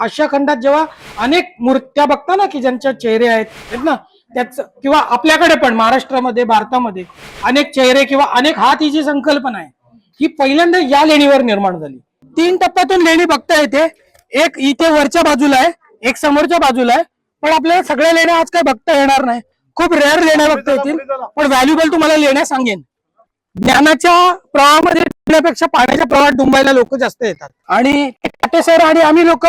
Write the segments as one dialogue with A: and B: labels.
A: आशिया खंडात जेव्हा अनेक मूर्त्या बघता ना की ज्यांच्या चेहरे आहेत ना त्याच किंवा आपल्याकडे पण महाराष्ट्रामध्ये भारतामध्ये अनेक चेहरे किंवा अनेक हात ही जी संकल्पना आहे ही पहिल्यांदा या लेणीवर निर्माण झाली. तीन टप्प्यातून लेणी बघता येते. एक इथे वरच्या बाजूला आहे एक समोरच्या बाजूला आहे पण आपल्याला सगळ्या लेण्या आज काय बघता येणार नाही. खूप रेअर लेण्या बघता येतील पण व्हॅल्युबल तुम्हाला लेण्या सांगेन. ज्ञानाच्या प्रवाहामध्ये डुंबण्यापेक्षा पाण्याच्या प्रवाहात डुंबायला लोक जास्त येतात. आणि सर आणि आम्ही लोक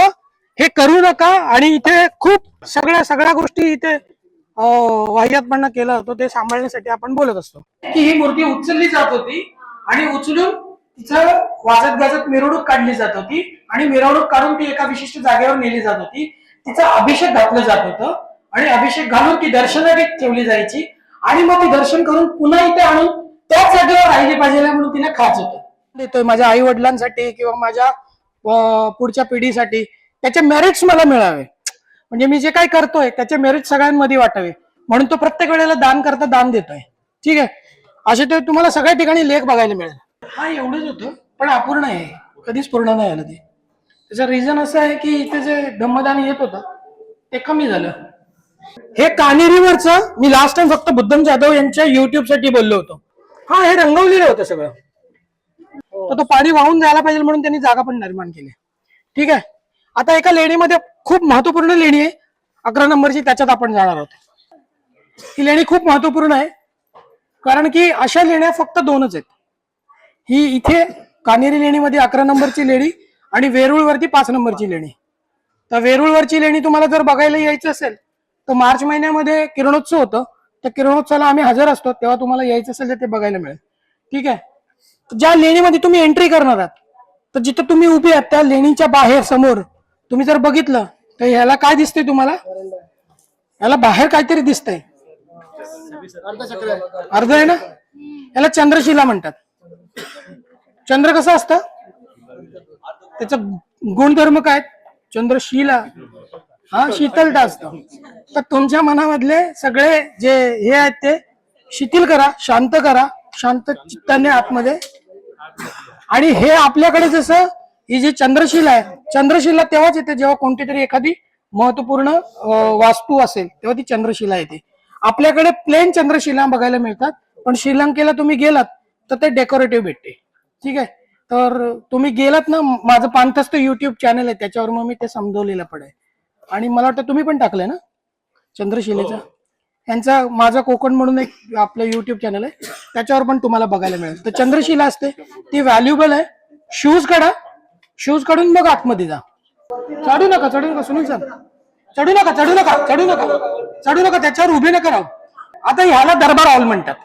A: हे करू नका आणि इथे खूप सगळ्या सगळ्या गोष्टी इथे अं, वाह्यातपणा केला होतं ते सांभाळण्यासाठी आपण बोलत असतो. की ही मूर्ती उचलली जात होती आणि उचलून तिचं वाजत गाजत मिरवणूक काढली जात होती आणि मिरवणूक काढून ती एका विशिष्ट जागेवर नेली जात होती. तिचा अभिषेक घातलं जात होतं आणि अभिषेक घालून ती दर्शनासाठी ठेवली जायची आणि मग ती दर्शन करून पुन्हा इथे आणून त्याच जागेवर राहिली पाहिजे म्हणून तिला खाच होतं. देतोय माझ्या आई वडिलांसाठी किंवा माझ्या पुढच्या पिढीसाठी. त्याचे मेरिट्स मला मिळावे. म्हणजे मी जे काही करतोय त्याचे मेरिट सगळ्यांमध्ये वाटावे. म्हणून तो प्रत्येक वेळेला दान करता दान देतोय. ठीक आहे? असे ते तुम्हाला सगळ्या ठिकाणी लेख बघायला मिळेल. हा एवढंच होतं. पण अपूर्ण आहे. कधीच पूर्ण नाही आलं ते. त्याचं रिझन असं आहे की इथे जे धम्मदान येत होतं ते कमी झालं. हे कानेरीवरचं मी लास्ट टाइम फक्त बुद्धम जाधव यांच्या युट्यूबसाठी बोललो होतो. हा हे रंगवलेलं होतं सगळं. तर तो पाणी वाहून जायला पाहिजे म्हणून त्यांनी जागा पण निर्माण केली. ठीक आहे? आता एका लेणीमध्ये खूप महत्त्वपूर्ण लेणी आहे. अकरा नंबरची त्याच्यात आपण जाणार आहोत. ही लेणी खूप महत्त्वपूर्ण आहे. कारण की अशा लेण्या फक्त दोनच आहेत. ही इथे कानेरी लेणीमध्ये अकरा नंबरची लेणी आणि वेरूळवरती पाच नंबरची लेणी तर वेरूळवरची लेणी तुम्हाला जर बघायला यायचं असेल तर मार्च महिन्यामध्ये किरणोत्सव होतं. त्या किरणोत्सवाला आम्ही हजर असतो तेव्हा तुम्हाला यायचं असेल तर ते बघायला मिळेल. ठीक आहे? ज्या लेणीमध्ये तुम्ही एंट्री करणार आहात तर जिथं तुम्ही उभे आहात त्या लेणीच्या बाहेर समोर तुम्ही जर बघितलं तर ह्याला काय दिसतंय तुम्हाला? याला बाहेर काहीतरी दिसतंय. अर्ध आहे ना? याला चंद्रशिला म्हणतात. चंद्र कसं असतं? त्याचा गुणधर्म काय? चंद्रशिला. हा शीतलता असतं तर तुमच्या मनामधले सगळे जे हे आहेत ते शिथिल करा शांत करा शांत चित्ताने आतमध्ये. आणि हे आपल्याकडे जसं ही जी चंद्रशिला आहे चंद्रशिला तेव्हाच येते जेव्हा कोणती तरी एखादी महत्त्वपूर्ण वास्तू असेल तेव्हा ती चंद्रशिला येते. आपल्याकडे प्लेन चंद्रशिला बघायला मिळतात पण श्रीलंकेला तुम्ही गेलात तर ते डेकोरेटिव्ह भेटते. ठीक आहे? तर तुम्ही गेलात ना माझं पांथस्त युट्यूब चॅनल आहे त्याच्यावर मग मी ते समजवलेलं पण आहे. आणि मला वाटतं तुम्ही पण टाकलंय ना चंद्रशिलेचं? यांचा माझा कोकण म्हणून एक आपलं युट्यूब चॅनल आहे त्याच्यावर पण तुम्हाला बघायला मिळेल. तर चंद्रशिला असते ती व्हॅल्युबल आहे. शूज काढा शूज काढून मग आतमध्ये जा. चढू नका चढू नका सुनील सर चढू नका चढू नका चढू नका. चढू नका त्याच्यावर उभे नका राहू. आता ह्याला दरबार हॉल म्हणतात.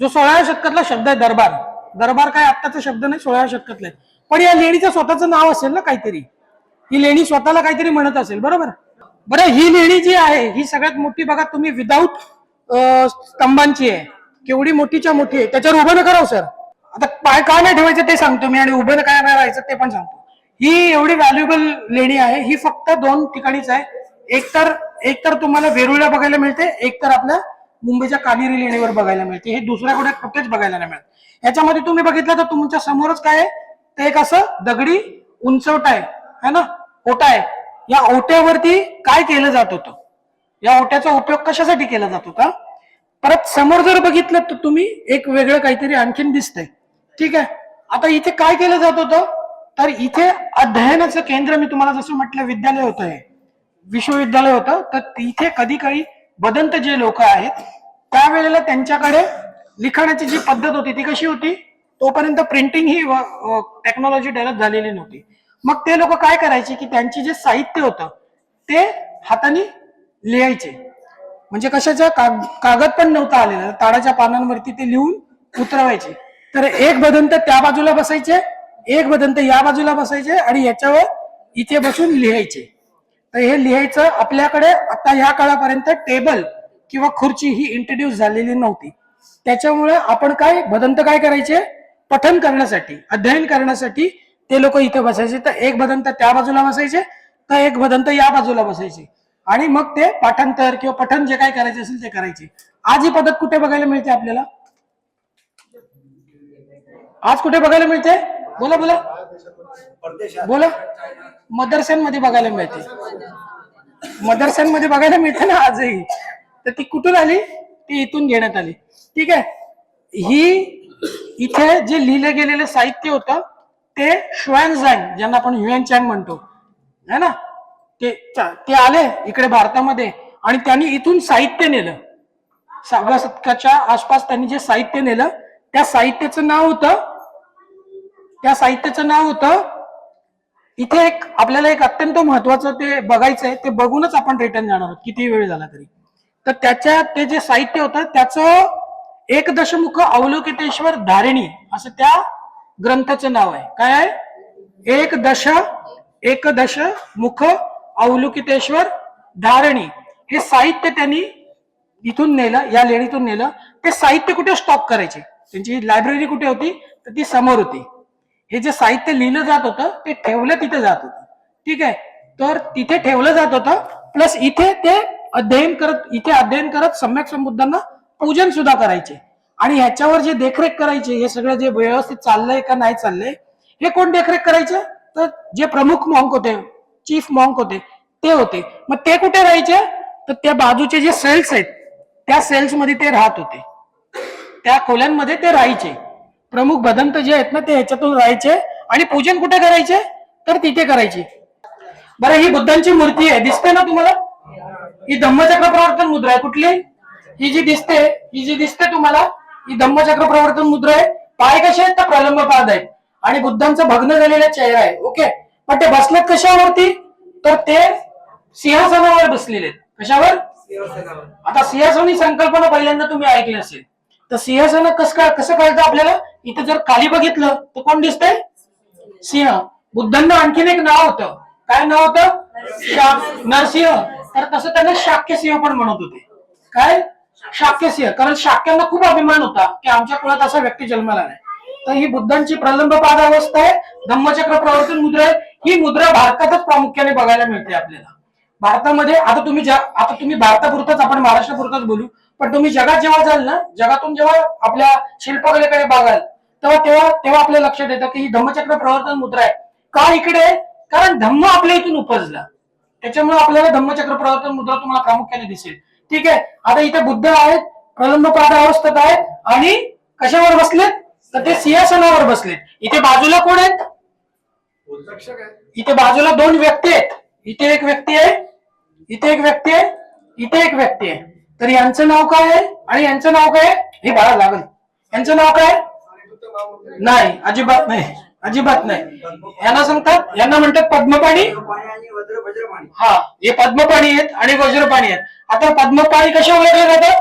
A: जो सोळाव्या शतकातला शब्द आहे दरबार. दरबार काय आत्ताचा शब्द नाही सोळाव्या शतकातला आहे. पण या लेणीचं स्वतःचं नाव असेल ना काहीतरी. ही लेणी स्वतःला काहीतरी म्हणत असेल बरोबर? बरं ही लेणी जी आहे ही सगळ्यात मोठी बघा तुम्ही विदाऊट स्तंभांची आहे. केवढी मोठीच्या मोठी आहे. त्याच्यावर उभं नका राहू सर आता पाय का नाही ठेवायचं ते सांगतो मी आणि उभं काय नाही राहायचं ते पण सांगतो. ही एवढी व्हॅल्युएबल लेणी आहे ही फक्त दोन ठिकाणीच आहे. एक तर एक तर तुम्हाला वेरुळला बघायला मिळते एक तर आपल्या मुंबईच्या कानेरी लेणीवर बघायला मिळते. हे दुसऱ्या कुठे कुठेच बघायला नाही मिळत. याच्यामध्ये तुम्ही बघितलं तर तुमच्या समोरच काय आहे? ते एक असं दगडी उंचवट आहे है ना? ओटा आहे. या ओट्यावरती काय केलं जात होतं? या ओट्याचा उपयोग कशासाठी केला जात होता? परत समोर जर बघितलं तर तुम्ही एक वेगळं काहीतरी आणखीन दिसतंय. ठीक आहे? आता इथे काय केलं जात होतं? तर इथे अध्ययनाचं केंद्र मी तुम्हाला जसं म्हटलं विद्यालय होतं हे. विश्वविद्यालय होतं. तर इथे कधी काही बदंत जे लोक आहेत त्यावेळेला त्यांच्याकडे लिखाणाची जी पद्धत होती ती कशी होती? तोपर्यंत प्रिंटिंग ही टेक्नॉलॉजी डेव्हलप झालेली नव्हती. मग ते लोक काय करायचे की त्यांची जे साहित्य होतं ते हाताने लिहायचे. म्हणजे कशाचं? काग कागद पण नव्हता आलेला. ताडाच्या पानांवरती ते लिहून उतरवायचे. तर एक बदंत त्या बाजूला बसायचे एक बदंत या बाजूला बसायचे आणि याच्यावर इथे बसून लिहायचे. तर हे लिहायचं आपल्याकडे आता ह्या काळापर्यंत टेबल किंवा खुर्ची ही इंट्रोड्यूस झालेली नव्हती. त्याच्यामुळे आपण काय बदंत काय करायचे? पठन करण्यासाठी अध्ययन करण्यासाठी ते लोक इथे बसायचे. तर एक बदंत त्या बाजूला बसायचे तर एक बदंत या बाजूला बसायचे. आणि मग ते पाठांतर किंवा पठन जे काय करायचे असेल ते करायचे. आज ही पद्धत कुठे बघायला मिळते आपल्याला? आज कुठे बघायला मिळते? बोला बोला. बोला. मदरस्यांमध्ये बघायला मिळते. मदरस्यांमध्ये बघायला मिळते ना आजही. तर ती कुठून आली? ती इथून घेण्यात आली. ठीक आहे? ही इथे जे लिहिलं गेलेलं साहित्य होतं ते श्वॅन झँग ज्यांना आपण युएन चँग म्हणतो. है ना? ते ते आले इकडे भारतामध्ये आणि त्यांनी इथून साहित्य नेलं. सहाव्या शतकाच्या आसपास त्यांनी जे साहित्य नेलं त्या साहित्याचं नाव होतं त्या साहित्याचं नाव होतं इथे एक आपल्याला एक अत्यंत महत्वाचं ते बघायचं आहे ते बघूनच आपण रिटर्न जाणार आहोत किती वेळ झाला तरी. तर त्याच्या ते जे साहित्य होतं त्याचं एक दशमुख अवलोकितेश्वर धारिणी असं त्या ग्रंथाचं नाव आहे. काय आहे? एक दश एक दश मुख अवलोकितेश्वर धारणी. हे साहित्य त्यांनी इथून नेलं या लेणीतून नेलं. ते साहित्य कुठे स्टॉक करायचे? त्यांची लायब्ररी कुठे होती? तर ती समोर होती. हे जे साहित्य लिहिलं जात होतं ते ठेवलं तिथे जात होतं. ठीक आहे? तर तिथे ठेवलं जात होतं प्लस इथे ते अध्ययन करत इथे अध्ययन करत सम्यक संबुद्धांना पूजन सुद्धा करायचे. आणि ह्याच्यावर जे देखरेख करायचे हे सगळं जे व्यवस्थित चाललंय का नाही चाललंय हे कोण देखरेख करायचे? तर जे प्रमुख मॉंक होते चीफ मॉंक होते ते होते. मग ते कुठे राहायचे? तर त्या बाजूचे जे सेल्स आहेत त्या सेल्समध्ये ते राहत होते. त्या खोल्यांमध्ये ते राहायचे. प्रमुख भदंत जे आहेत ना ते ह्याच्यातून राहायचे आणि पूजन कुठे करायचे? तर तिथे करायचे. बरं ही बुद्धांची मूर्ती आहे. दिसते ना तुम्हाला? ही धम्मचक्र प्रवर्तन मुद्रा आहे. कुठली? ही जी दिसते ही जी दिसते तुम्हाला ही धम्मचक्र प्रवर्तन मुद्रा आहे. पाय कसे आहेत? तर प्रलंब पाद आहेत. आणि बुद्धांचा भग्न झालेला चेहरा आहे. ओके? पण ते बसलेत कशावरती? तर ते सिंहासनावर बसलेले आहेत. कशावर? आता सिंहासन ही संकल्पना पहिल्यांदा तुम्ही ऐकली असेल. तर सिंहासन कसं काय कसं कळतं आपल्याला? इथं जर खाली बघितलं तर कोण दिसतंय? सिंह. बुद्धांना आणखीन एक नाव होतं. काय नाव होतं? शा- नरसिंह. तर तसं त्यांना शाक्य सिंह पण म्हणत होते. काय? शाक्य सिंह. कारण शाक्यांना खूप अभिमान होता की आमच्या कुळात असा व्यक्ती जन्माला नाही तर ही बुद्धांची प्रलंब पादावस्था आहे. धम्मचक्र प्रवर्तन मुद्रा आहे. ही मुद्रा भारतातच प्रामुख्याने बघायला मिळते आपल्याला. भारतामध्ये आता तुम्ही आता तुम्ही भारतापुरतच आपण महाराष्ट्रापुरतच बोलू. पण तुम्ही जगात जेव्हा जाल ना जगातून जेव्हा आपल्या शिल्पकलेकडे बघाल तेव्हा तेव्हा तेव्हा आपल्या लक्षात येतं की ही धम्मचक्र प्रवर्तन मुद्रा आहे. का इकडे? कारण धम्म आपल्या इथून उपजला. त्याच्यामुळे आपल्याला धम्मचक्र प्रवर्तन मुद्रा तुम्हाला प्रामुख्याने दिसेल. ठीक आहे? आता इथे बुद्ध आहेत प्रलंब अवस्थेत आहेत आणि कशावर बसलेत? तर ते सिंहासनावर बसलेत. इथे बाजूला कोण आहेत? इथे बाजूला दोन व्यक्ती आहेत. इथे एक व्यक्ती आहे इथे एक व्यक्ती आहे इथे एक व्यक्ती आहे. तर यांचं नाव काय आहे? आणि यांचं नाव काय आहे? हे बाळा लागल. यांचं नाव काय आहे? नाही अजिबात नाही. अजिबात नाही. यांना सांगतात यांना म्हणतात पद्मपाणी. हा हे पद्मपाणी आहेत आणि वज्रपाणी आहेत. आता पद्मपाणी कसे ओळखले जातात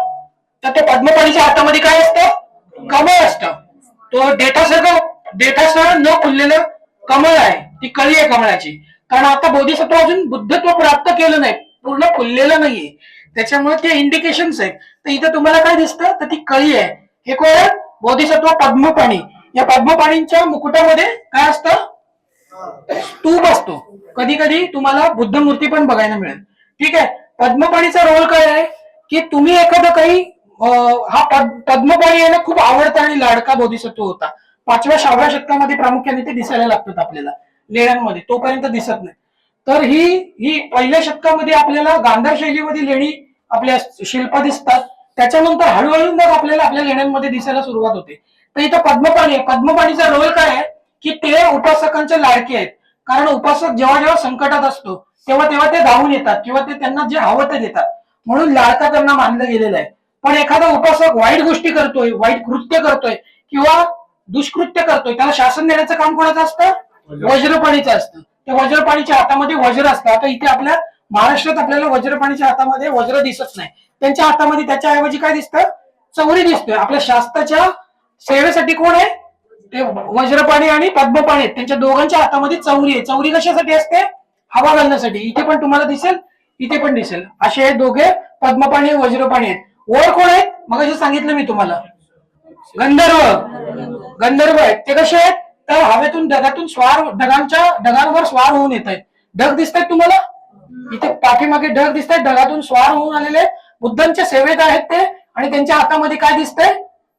A: तर ते पद्मपाणीच्या हातामध्ये काय असतं? कमळ असतं. तो डेटासह डेटासह न खुललेलं कमळ आहे. ती कळी आहे कमळाची. कारण आता बोधिसत्व अजून बुद्धत्व प्राप्त केलं नाही. पूर्ण खुललेलं नाहीये. त्याच्यामुळे ते इंडिकेशन्स आहेत. तर इथं तुम्हाला काय दिसतं? तर ती कळी आहे. हे कोण बोधिसत्व पद्मपाणी. या पद्मपाणींच्या मुकुटामध्ये काय असतं? स्तूप असतो. कधी कधी तुम्हाला बुद्ध मूर्ती पण बघायला मिळेल. ठीक आहे? पद्मपाणीचा रोल काय आहे? की तुम्ही एखादं काही हा पद- पद्मपाणी यायला खूप आवडता आणि लाडका बोधिसत्व होता. पाचव्या सहाव्या शतकामध्ये प्रामुख्याने ते दिसायला लागतात आपल्याला. लेण्यांमध्ये. तोपर्यंत दिसत नाही. तर ही ही पहिल्या शतकामध्ये आपल्याला गांधार शैलीमध्ये लेणी आपल्या शिल्प दिसतात. त्याच्यानंतर हळूहळू मग आपल्याला आपल्या लेण्यांमध्ये दिसायला सुरुवात होते. तर इथं पद्मपाणी आहे. पद्मपाणीचा रोल काय आहे? की ते उपासकांचे लाडके आहेत. कारण उपासक जेव्हा जेव्हा संकटात असतो तेव्हा तेव्हा ते धावून येतात किंवा ते त्यांना जे हवं ते देतात. म्हणून लाडका त्यांना मानलं गेलेलं आहे. पण एखादा उपासक वाईट गोष्टी करतोय वाईट कृत्य करतोय किंवा दुष्कृत्य करतोय त्याला शासन देण्याचं काम कोणाचं असतं? वज्रपाणीचं असतं. त्या वज्रपाणीच्या हातामध्ये वज्र असतं. आता इथे आपल्या महाराष्ट्रात आपल्याला वज्रपाणीच्या हातामध्ये वज्र दिसत नाही. त्यांच्या हातामध्ये त्याच्याऐवजी काय दिसतं? चौरी दिसतोय. आपल्या शास्त्राच्या सेवेसाठी कोण आहे? ते वज्रपाणी आणि पद्मपाणी आहेत. त्यांच्या दोघांच्या हातामध्ये चौरी आहे. चौरी कशासाठी असते? हवा घालण्यासाठी. इथे पण तुम्हाला दिसेल इथे पण दिसेल. असे हे दोघे पद्मपाणी वज्रपाणी आहेत. वर कोण आहेत? मग सांगितलं मी तुम्हाला. गंधर्व. गंधर्व आहेत. ते कसे आहेत? तर हवेतून ढगातून स्वार ढगांच्या ढगांवर स्वार होऊन येत आहेत. ढग दिसत आहेत तुम्हाला? इथे पाठीमागे ढग दिसतंय. ढगातून स्वार होऊन आलेले बुद्धांच्या सेवेत आहेत ते आणि त्यांच्या हातामध्ये काय दिसतंय?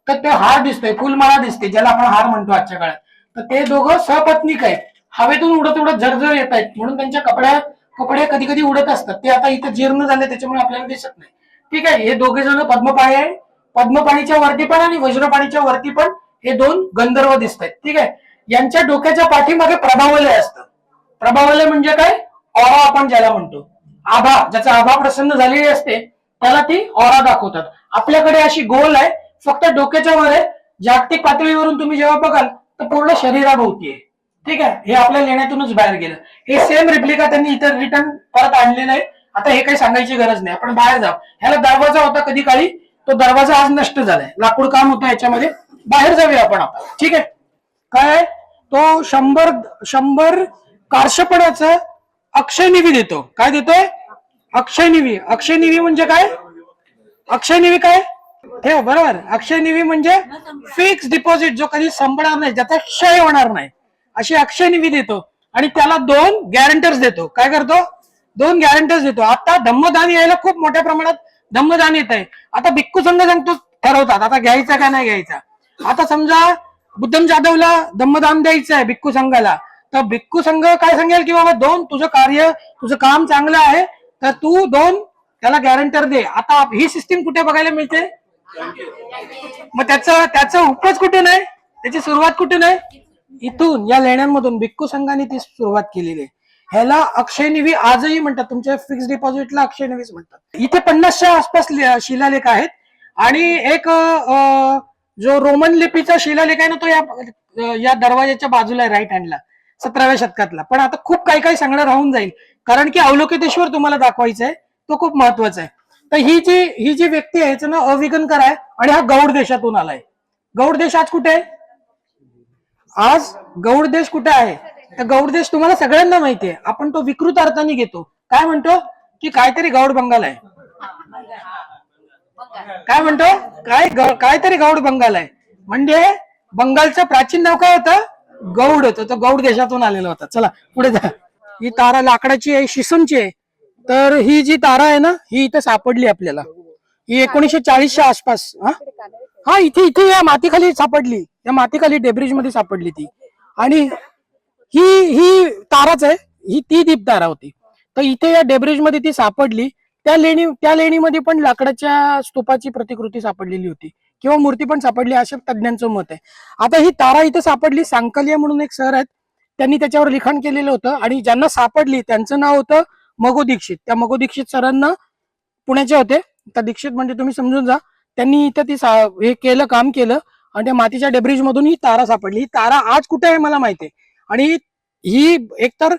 A: तर ते हार दिसतोय फुलमाळा दिसते ज्याला आपण हार म्हणतो आजच्या काळात. तर ते दोघं सहपत्निक आहेत. हवेतून उडत उडत झरझर येत आहेत. म्हणून त्यांच्या कपड्या कपडे कधी कधी उडत असतात. ते आता इथे जीर्ण झाले त्याच्यामुळे आपल्याला दिसत नाही. ठीक आहे हे दोघे जण पद्मपाळी आहे पद्मपाणीच्या वरती पण आणि वज्रपाणीच्या वरती पण हे दोन गंधर्व दिसत आहेत ठीक आहे? यांच्या डोक्याच्या पाठीमागे प्रभावलय असतं. प्रभावलय म्हणजे काय? ऑरा आपण ज्याला म्हणतो. आभा ज्याचा आभा प्रसन्न झालेली असते त्याला ती ऑरा दाखवतात. आपल्याकडे अशी गोल आहे फक्त डोक्याच्या वर आहे जागतिक पातळीवरून तुम्ही जेव्हा बघाल तर पूर्ण शरीराभोवती आहे. ठीक आहे? हे आपल्या लेण्यातूनच बाहेर गेलं. हे सेम रिप्लिका त्यांनी इतर रिटर्न परत आणलेलं आहे. आता हे काही सांगायची गरज नाही. आपण बाहेर जाऊ. ह्याला दरवाजा होता कधी काळी तो दरवाजा आज नष्ट झालाय. लाकूड काम होतं याच्यामध्ये बाहेर जाऊया आपण आता. ठीक आहे? काय तो शंभर शंभर कार्शपणाचं अक्षय निवी देतो. काय देतोय? अक्षय निवी. अक्षय निवी म्हणजे काय? अक्षय निवी काय? ठेव बरोबर. अक्षय निवी म्हणजे फिक्स डिपॉझिट जो कधी संपणार नाही ज्याचा क्षय होणार नाही. अशी अक्षय निवी देतो. आणि त्याला दोन गॅरंटर्स देतो. काय करतो? दोन गॅरंटर्स देतो. आता धम्मदान यायला खूप मोठ्या प्रमाणात धम्मदान येत आहे आता भिक्खू संघ सांगतो ठरवतात. आता घ्यायचा का नाही घ्यायचा? आता समजा बुद्धम जाधवला धम्मदान द्यायचं आहे भिक्खू संघाला. तर भिक्खू संघ काय सांगेल की बाबा दोन तुझं कार्य तुझं काम चांगलं आहे तर तू दोन त्याला गॅरंटर दे. आता ही सिस्टीम कुठे बघायला मिळते? मग त्याचं त्याचं उपज कुठून आहे त्याची सुरुवात कुठून आहे इथून या लेण्यांमधून. भिक्खू संघाने ती सुरुवात केलेली आहे. ह्याला अक्षय निवी आजही म्हणतात. तुमच्या फिक्स डिपॉझिटला अक्षय निवीच म्हणतात. इथे पन्नासच्या आसपास शिलालेख आहेत. आणि एक जो रोमन लिपीचा शिलालेख आहे ना तो या या दरवाजाच्या बाजूला राईट हँडला सतराव्या शतकातला. पण आता खूप काही काही सांगणं राहून जाईल. कारण की अवलोकितेश्वर तुम्हाला दाखवायचं आहे तो खूप महत्त्वाचा आहे. तर ही जी ही जी व्यक्ती आहे याचं नाव अविगनकर आहे आणि हा गौड देशातून आलाय. गौड देश आज कुठे आहे? आज गौड देश कुठे आहे? तर गौड देश तुम्हाला सगळ्यांना माहिती आहे. आपण तो विकृत अर्थाने घेतो. काय म्हणतो? की काहीतरी गौड बंगाल आहे. काय म्हणतो? काय काहीतरी गौड बंगाल आहे. म्हणजे बंगालचं प्राचीन नाव काय होतं? गौड होतं तो गौड देशातून आलेला होता. चला पुढे जा. ही तारा लाकडाची आहे शिसूनची आहे. तर ही जी तारा आहे ना ही इथं सापडली आपल्याला. ही एकोणीशे चाळीसच्या आसपास हा? हा इथे इथे या मातीखाली सापडली. या मातीखाली डेब्रिजमध्ये सापडली ती. आणि ही ही ताराच आहे ही ती दीप तारा होती. तर इथे या डेब्रिजमध्ये ती सापडली. त्या लेणी त्या लेणीमध्ये पण लाकडाच्या स्तूपाची प्रतिकृती सापडलेली होती. किंवा मूर्ती पण सापडली असे तज्ज्ञांचं मत आहे. आता ही तारा इथं सापडली सांकलिया म्हणून एक शहर आहेत त्यांनी त्याच्यावर लिखाण केलेलं होतं आणि ज्यांना सापडली त्यांचं नाव होतं मगो दीक्षित. त्या मगो दीक्षित सरांना पुण्याचे होते. त्या दीक्षित म्हणजे तुम्ही समजून जा त्यांनी इथं ती सा- हे केलं काम केलं आणि त्या मातीच्या डेब्रिज मधून ही तारा सापडली. ही तारा आज कुठे आहे मला माहिती आहे. आणि ही एकतर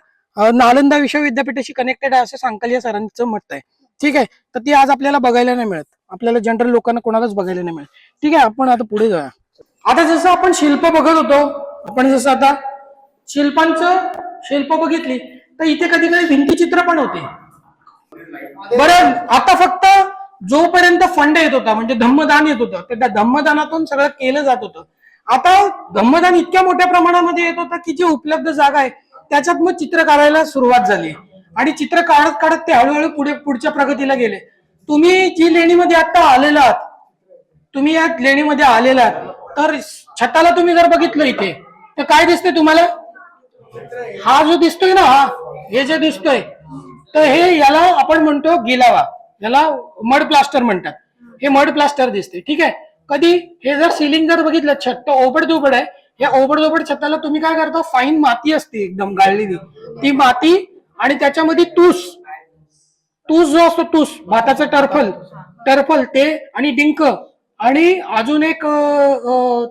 A: नालंदा विश्वविद्यापीठाशी कनेक्टेड आहे असं सांकलिया सरांचं मत आहे. ठीक आहे? तर ती आज आपल्याला बघायला नाही मिळत. आपल्याला जनरल लोकांना कोणालाच बघायला नाही मिळत. ठीक आहे आपण आता पुढे जाऊया. आता जसं आपण शिल्प बघत होतो आपण जसं आता शिल्पांचं शिल्प बघितली तर इथे कधी कधी भिंती चित्र पण होते. बरं आता फक्त जोपर्यंत फंड येत होता म्हणजे धम्मदान येत होतं तर त्या धम्मदानातून सगळं केलं जात होतं. आता धम्मदान इतक्या मोठ्या प्रमाणामध्ये येत होतं की जी उपलब्ध जागा आहे त्याच्यात मग चित्र काढायला सुरुवात झाली. आणि चित्र काढत काढत ते हळूहळू पुढे पुढच्या प्रगतीला गेले. तुम्ही जी लेणीमध्ये आता आलेला आहात तुम्ही या लेणीमध्ये आलेला आहात तर छताला तुम्ही जर बघितलं इथे तर काय दिसते तुम्हाला? हा जो दिसतोय ना हा हे जे दिसतोय तर हे याला आपण म्हणतो गिलावा. याला मड प्लास्टर म्हणतात. हे मड प्लास्टर दिसते ठीक आहे? कधी हे जर सिलिंग जर बघितलं छत तर ओबड आहे या ओबड छताला तुम्ही काय करता? फाईन माती असते एकदम गाळलेली. ती माती आणि त्याच्यामध्ये तूस. तूस जो असतो तूस भाताचं टर्फल. टर्फल ते आणि डिंक. आणि अजून एक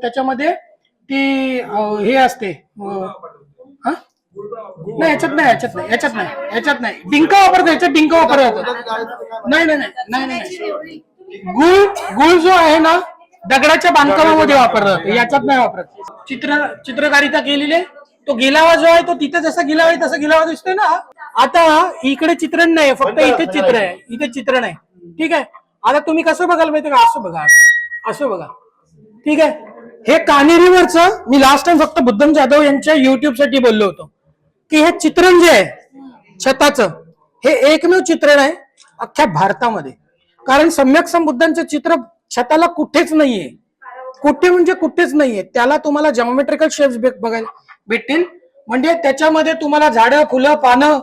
A: त्याच्यामध्ये ती हे असते नाही याच्यात नाही याच्यात नाही याच्यात नाही याच्यात नाही. डिंक वापरतो याच्यात डिंक वापरला जातो नाही नाही नाही नाही गुळ गुळ जो आहे ना दगडाच्या बांधकामामध्ये वापरला जातो याच्यात नाही वापरत. चित्र चित्रकारिता केलेली तो गिलावा जो आहे तो तिथे जसा गिलावा आहे तसा गिलावा दिसतोय ना. आता इकडे चित्रण नाही फक्त इथे चित्र आहे. इथे चित्र नाही ठीक आहे? आता तुम्ही कसं बघाल माहिती का असं बघा. असं बघा. ठीक आहे? हे कानेरीवरचं मी लास्ट टाइम फक्त बुद्धम जाधव यांच्या युट्यूबसाठी बोललो होतो. की हे चित्रण जे आहे छताचं हे एकमेव चित्रण आहे अख्ख्या भारतामध्ये. कारण सम्यक संबुद्धांचं चित्र छताला कुठेच नाहीये. कुठे म्हणजे कुठेच नाहीये. त्याला तुम्हाला जॉमेट्रिकल शेप्स बघायला भेटतील. म्हणजे त्याच्यामध्ये तुम्हाला झाडं फुलं पानं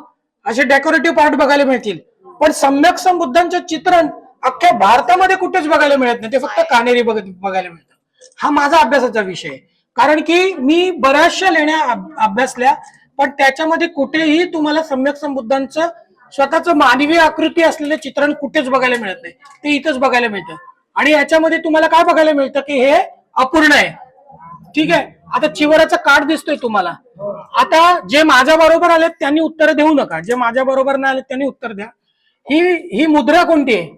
A: असे डेकोरेटिव्ह पार्ट बघायला मिळतील. पण सम्यक संबुद्धांचे चित्रण अख्ख्या भारतामध्ये कुठेच बघायला मिळत नाही. ते फक्त कानेरी बघ बघायला मिळतं. हा माझा अभ्यासाचा विषय. आहे कारण की मी बऱ्याचशा लेण्या अभ- अभ्यासल्या पण त्याच्यामध्ये कुठेही तुम्हाला सम्यक संबुद्धांचं स्वतःच मानवी आकृती असलेलं चित्रण कुठेच बघायला मिळत नाही. ते इथंच बघायला मिळतं. आणि याच्यामध्ये तुम्हाला काय बघायला मिळतं की हे अपूर्ण आहे. ठीक आहे? आता चिवराचा कार्ड दिसतोय तुम्हाला. आता जे माझ्या बरोबर आलेत त्यांनी उत्तर देऊ नका. जे माझ्या बरोबर नाही आलेत त्यांनी उत्तर द्या. ही ही मुद्रा कोणती आहे?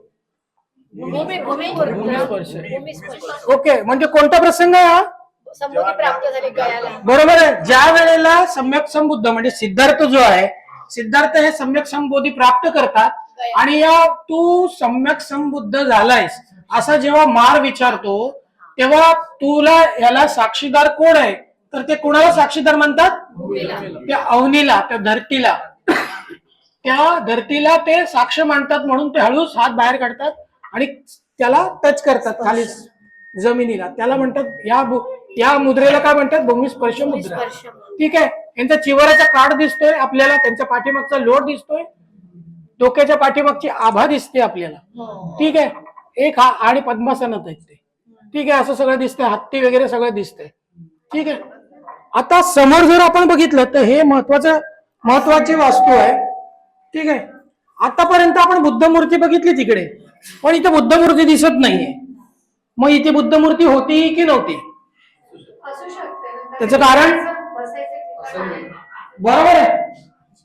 A: ओके म्हणजे कोणता प्रसंग आहे हा? बरोबर आहे. ज्या वेळेला सम्यक संबुद्ध म्हणजे सिद्धार्थ जो आहे सिद्धार्थ हे सम्यक संबोधी प्राप्त करतात आणि या तू सम्यक संबुद्ध झालायस असा जेव्हा मार विचारतो तेव्हा तुला याला साक्षीदार कोण आहे? तर ते कोणाला साक्षीदार म्हणतात? त्या अवनीला त्या धरतीला. त्या धरतीला ते साक्ष मांडतात म्हणून ते हळूच हात बाहेर काढतात आणि त्याला टच करतात खाली जमिनीला. त्याला म्हणतात या या मुद्रेला काय म्हणतात? मुद्रा.
B: स्पर्श
A: ठीक आहे? यांचा चिवराचा कार्ड दिसतोय आपल्याला त्यांच्या पाठीमागचा लोड दिसतोय. डोक्याच्या पाठीमागची आभा दिसते आपल्याला.
B: हो.
A: ठीक आहे? एक हा आणि पद्मासनात आहेत ते. ठीक आहे असं सगळं दिसतंय. हत्ती वगैरे सगळं दिसतंय. ठीक आहे. आता समोर जर आपण बघितलं तर हे महत्वाचं महत्वाची वास्तू आहे. ठीक आहे. आतापर्यंत आपण बुद्ध मूर्ती बघितली तिकडे. पण इथे बुद्ध मूर्ती दिसत नाहीये. मग इथे बुद्ध मूर्ती होती की नव्हती? त्याचं कारण? बरोबर आहे.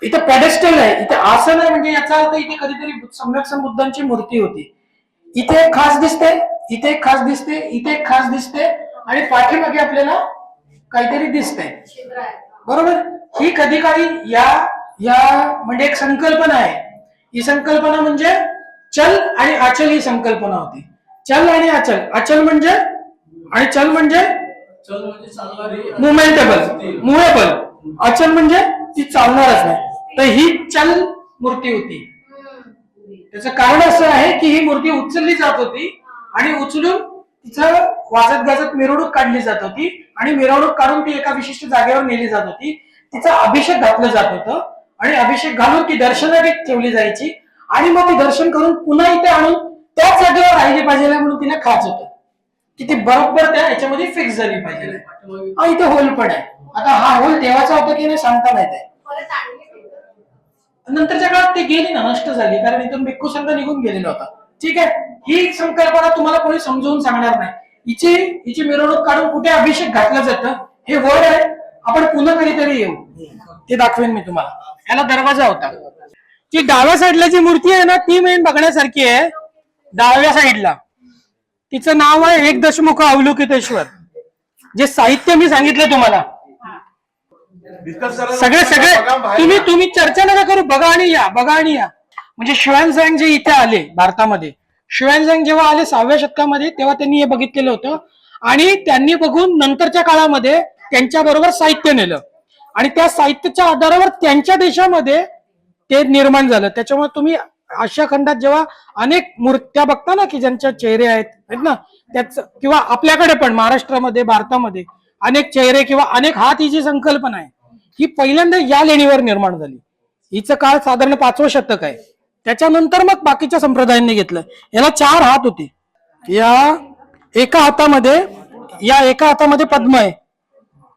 A: इथे पेडेस्टल आहे. इथे आसन आहे म्हणजे याचा अर्थ इथे कधीतरी सम्यक संबुद्धांची मूर्ती होती. इथे खास दिसते इथे एक खास दिसते इथे एक खास दिसते आणि पाठीमागे आपल्याला काहीतरी
B: आहे
A: बरोबर? ही कधी काळी या या म्हणजे एक संकल्पना आहे. ही संकल्पना म्हणजे चल आणि अचल ही संकल्पना होती. चल आणि अचल अचल म्हणजे आणि चल म्हणजे? मुमेंटेबल मुवेबल अचल म्हणजे ती चालणारच नाही. तर ही चल मूर्ती होती. त्याचं कारण असं आहे की ही मूर्ती उचलली जात होती. आणि उचलून तिचं वाजत गाजत मिरवणूक काढली जात होती आणि मिरवणूक काढून ती एका विशिष्ट जागेवर नेली जात होती. तिचा अभिषेक घातलं जात होतं आणि अभिषेक घालून ती दर्शनासाठी ठेवली जायची आणि मग ती दर्शन करून पुन्हा इथे आणून त्याच जागेवर राहिली पाहिजे म्हणून तिला खाच होतं. की ती बरोबर त्या याच्यामध्ये फिक्स झाली पाहिजे. हा इथे होल पण आहे. आता हा होल देवाचा होता की नाही सांगता माहीत आहे. नंतरच्या काळात ते गेली ना नष्ट झाली. कारण इथून भिक्खू संघ निघून गेलेला होता. ठीक आहे? ही संकल्पना तुम्हाला कोणी समजवून सांगणार नाही. हिची हिची मिरवणूक काढून कुठे अभिषेक घातलं जातं हे वर्ड आहे. आपण पुन्हा कधीतरी येऊ. ते दाखवेन मी तुम्हाला. याला दरवाजा होता. जी डाव्या साईडला जी मूर्ती आहे ना ती मेन बघण्यासारखी आहे. डाव्या साईडला तिचं नाव आहे एक दशमुख अवलोकितेश्वर. जे साहित्य मी सांगितलं तुम्हाला. सगळे सगळे तुम्ही तुम्ही चर्चा नका करू. बघा आणि या बघा आणि या. म्हणजे शिवानझांग जे इथे आले भारतामध्ये शिवानझांग जेव्हा आले सहाव्या शतकामध्ये तेव्हा त्यांनी हे बघितलेलं होतं. आणि त्यांनी बघून नंतरच्या काळामध्ये त्यांच्या बरोबर साहित्य नेलं. आणि त्या साहित्याच्या आधारावर त्यांच्या देशामध्ये ते निर्माण झालं. त्याच्यामुळे तुम्ही आशिया खंडात जेव्हा अनेक मूर्त्या बघता ना की ज्यांच्या चेहरे आहेत आहेत ना त्याच किंवा आपल्याकडे पण महाराष्ट्रामध्ये भारतामध्ये अनेक चेहरे किंवा अनेक हात ही जी संकल्पना आहे ही पहिल्यांदा या लेणीवर निर्माण झाली. हिचं काळ साधारण पाचवं शतक आहे. त्याच्यानंतर मग बाकीच्या संप्रदायांनी घेतलं. याला चार हात होते. या एका हातामध्ये या एका हातामध्ये पद्म आहे.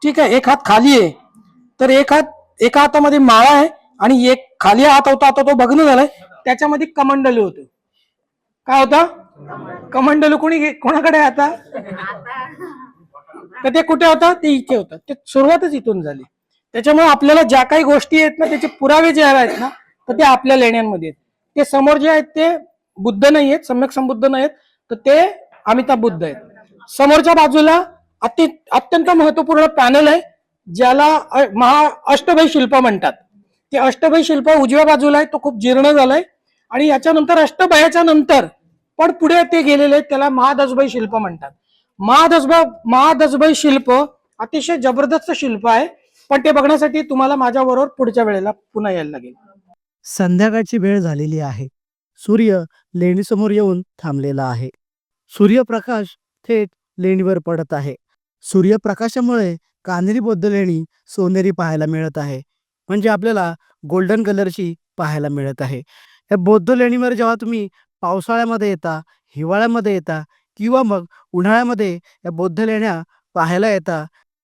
A: ठीक आहे? एक हात खाली आहे. तर एक हात एका हातामध्ये माळा आहे आणि एक खाली हात होता आता तो भग्न झालाय. त्याच्यामध्ये कमंडलू होतं. काय होता? कमंडलू कोणी कोणाकडे आहे आता? तर ते कुठे होतं? ते इथे होतं. ते सुरुवातच इथून झाली. त्याच्यामुळे आपल्याला ज्या काही गोष्टी आहेत ना त्याचे पुरावे जे आहेत ना तर ते आपल्या लेण्यांमध्ये आहेत ते समोर जे आहेत ते बुद्ध नाही आहेत सम्यक संबुद्ध नाही आहेत तर ते अमिताभ बुद्ध आहेत. समोरच्या बाजूला अति अत्यंत महत्त्वपूर्ण पॅनल आहे ज्याला महा अष्टभय शिल्प म्हणतात. ते अष्टभय शिल्प उजव्या बाजूला आहे तो खूप जीर्ण झालाय आणि याच्यानंतर अष्टभयाच्या नंतर पण पुढे ते गेलेले आहेत त्याला महादसभय शिल्प म्हणतात. महादसभा महादसभय शिल्प अतिशय जबरदस्त शिल्प आहे पण ते बघण्यासाठी तुम्हाला माझ्या बरोबर पुढच्या वेळेला पुन्हा यायला लागेल.
C: संध्याकाळची वेळ झालेली आहे. सूर्य लेणीसमोर येऊन थांबलेला आहे. सूर्यप्रकाश थेट लेणीवर पडत आहे. सूर्यप्रकाशामुळे कानेरी बौद्ध लेणी सोनेरी पाहायला मिळत आहे. म्हणजे आपल्याला गोल्डन कलरची पाहायला मिळत आहे. या बौद्ध लेणीवर जेव्हा तुम्ही पावसाळ्यामध्ये येता हिवाळ्यामध्ये येता किंवा मग उन्हाळ्यामध्ये या बौद्ध लेण्या पाहायला येता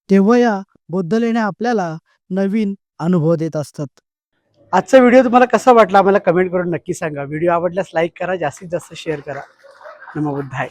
C: तेव्हा या बौद्ध लेण्या आपल्याला नवीन अनुभव देत असतात. आजचा व्हिडिओ तुम्हाला कसा वाटला आम्हाला कमेंट करून नक्की सांगा. व्हिडिओ आवडल्यास लाईक करा जास्तीत जास्त शेअर करा. नमो बुद्धाय.